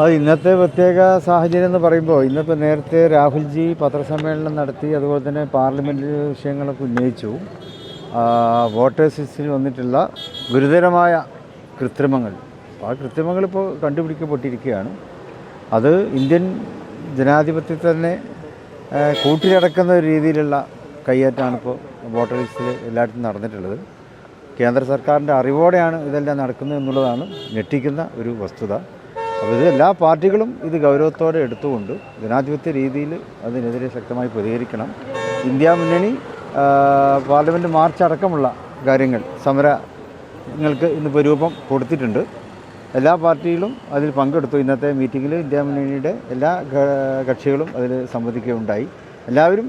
അത് ഇന്നത്തെ പ്രത്യേക സാഹചര്യം എന്ന് പറയുമ്പോൾ ഇന്നിപ്പോൾ നേരത്തെ രാഹുൽജി പത്രസമ്മേളനം നടത്തി അതുപോലെ തന്നെ പാർലമെന്റ് വിഷയങ്ങളൊക്കെ ഉന്നയിച്ചു. വോട്ടേഴ്സിൽ വന്നിട്ടുള്ള ഗുരുതരമായ കൃത്രിമങ്ങൾ. ആ കൃത്രിമങ്ങൾ ഇപ്പോൾ കണ്ടുപിടിക്കപ്പെട്ടിരിക്കുകയാണ്. അത് ഇന്ത്യൻ ജനാധിപത്യത്തെ തന്നെ കൂട്ടിലടക്കുന്ന ഒരു രീതിയിലുള്ള കയ്യേറ്റമാണ് ഇപ്പോൾ വോട്ടർ ലിസ്റ്റിൽ എല്ലായിടത്തും നടന്നിട്ടുള്ളത്. കേന്ദ്ര സർക്കാരിന്റെ അറിവോടെയാണ് ഇതെല്ലാം നടക്കുന്നത് എന്നുള്ളതാണ് ഞെട്ടിക്കുന്ന ഒരു വസ്തുത. അപ്പോൾ ഇത് എല്ലാ പാർട്ടികളും ഇത് ഗൗരവത്തോടെ എടുത്തുകൊണ്ട് ജനാധിപത്യ രീതിയിൽ അതിനെതിരെ ശക്തമായി പ്രതികരിക്കണം. ഇന്ത്യ മുന്നണി പാർലമെന്റ് മാർച്ച് അടക്കമുള്ള കാര്യങ്ങൾ സമരങ്ങൾക്ക് ഇന്നിപ്പോൾ രൂപം കൊടുത്തിട്ടുണ്ട്. എല്ലാ പാർട്ടികളും അതിൽ പങ്കെടുത്തു. ഇന്നത്തെ മീറ്റിങ്ങിൽ ഇന്ത്യ മുന്നണിയുടെ എല്ലാ കക്ഷികളും അതിൽ സംബന്ധിക്കുകയുണ്ടായി എല്ലാവരും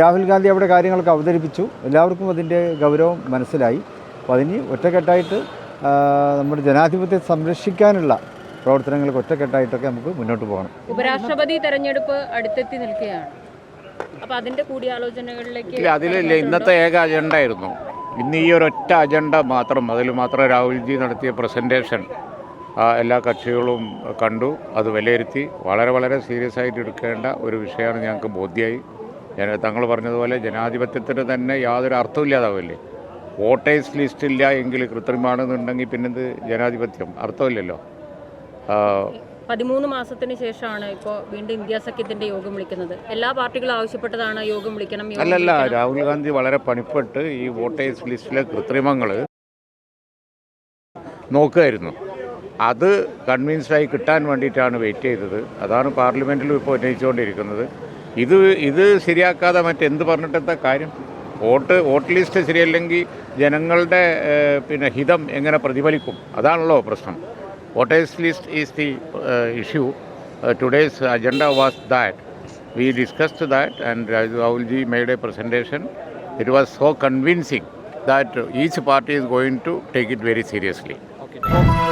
രാഹുൽ ഗാന്ധി അവിടെ കാര്യങ്ങളൊക്കെ അവതരിപ്പിച്ചു. എല്ലാവർക്കും അതിന്റെ ഗൗരവം മനസ്സിലായി. അപ്പോൾ അതിന് ഒറ്റക്കെട്ടായിട്ട് നമ്മുടെ ജനാധിപത്യത്തെ സംരക്ഷിക്കാനുള്ള പ്രവർത്തനങ്ങൾക്ക് ഒറ്റക്കെട്ടായിട്ടൊക്കെ നമുക്ക് മുന്നോട്ട് പോകണം. ഉപരാഷ്ട്രപതി തെരഞ്ഞെടുപ്പ് അടുത്തെത്തി നിൽക്കുകയാണ്. അപ്പൊ അതിന്റെ കൂടിയാലോചനകളിലേക്ക് ഇല്ല അതിലില്ല ഇന്നത്തെ ഏക അജണ്ട ആയിരുന്നു. ഇന്ന് ഈ ഒറ്റ അജണ്ട മാത്രം അതിൽ മാത്രം രാഹുൽജി നടത്തിയ പ്രസന്റേഷൻ എല്ലാ കക്ഷികളും കണ്ടു. അത് വിലയിരുത്തി വളരെ വളരെ സീരിയസ് ആയിട്ട് എടുക്കേണ്ട ഒരു വിഷയമാണ് ഞങ്ങൾക്ക് ബോധ്യമായി ഞാൻ തങ്ങൾ പറഞ്ഞതുപോലെ ജനാധിപത്യത്തിന് തന്നെ യാതൊരു അർത്ഥമില്ലാതാവില്ലേ വോട്ടേഴ്സ് ലിസ്റ്റ് ഇല്ല എങ്കിൽ കൃത്രിമാണെന്നുണ്ടെങ്കിൽ പിന്നെന്ത് ജനാധിപത്യം? അർത്ഥമില്ലല്ലോ. പതിമൂന്ന് മാസത്തിന് ശേഷമാണ് ഇപ്പോൾ വീണ്ടും ഇന്ത്യ സഖ്യത്തിന്റെ യോഗം വിളിക്കുന്നത്. എല്ലാ പാർട്ടികളും ആവശ്യപ്പെട്ടതാണ് യോഗം വിളിക്കണം അല്ല അല്ലല്ല രാഹുൽ ഗാന്ധി വളരെ പണിപ്പെട്ട് ഈ വോട്ടേഴ്സ് ലിസ്റ്റിലെ കൃത്രിമങ്ങൾ നോക്കുമായിരുന്നു അത് കൺവിൻസ്ഡായി കിട്ടാൻ വേണ്ടിയിട്ടാണ് വെയിറ്റ് ചെയ്തത്. അതാണ് പാർലമെന്റിലും ഇപ്പോൾ ഉന്നയിച്ചുകൊണ്ടിരിക്കുന്നത്. ഇത് ഇത് ശരിയാക്കാതെ മറ്റെന്ത് പറഞ്ഞിട്ടെന്താ കാര്യം? വോട്ട് വോട്ട് ലിസ്റ്റ് ശരിയല്ലെങ്കിൽ ജനങ്ങളുടെ പിന്നെ ഹിതം എങ്ങനെ പ്രതിഫലിക്കും? അതാണല്ലോ പ്രശ്നം. voters list is the uh, issue. Uh, today's agenda was that. We discussed that and Rahulji made a presentation. It was so convincing that each party is going to take it very seriously. Okay.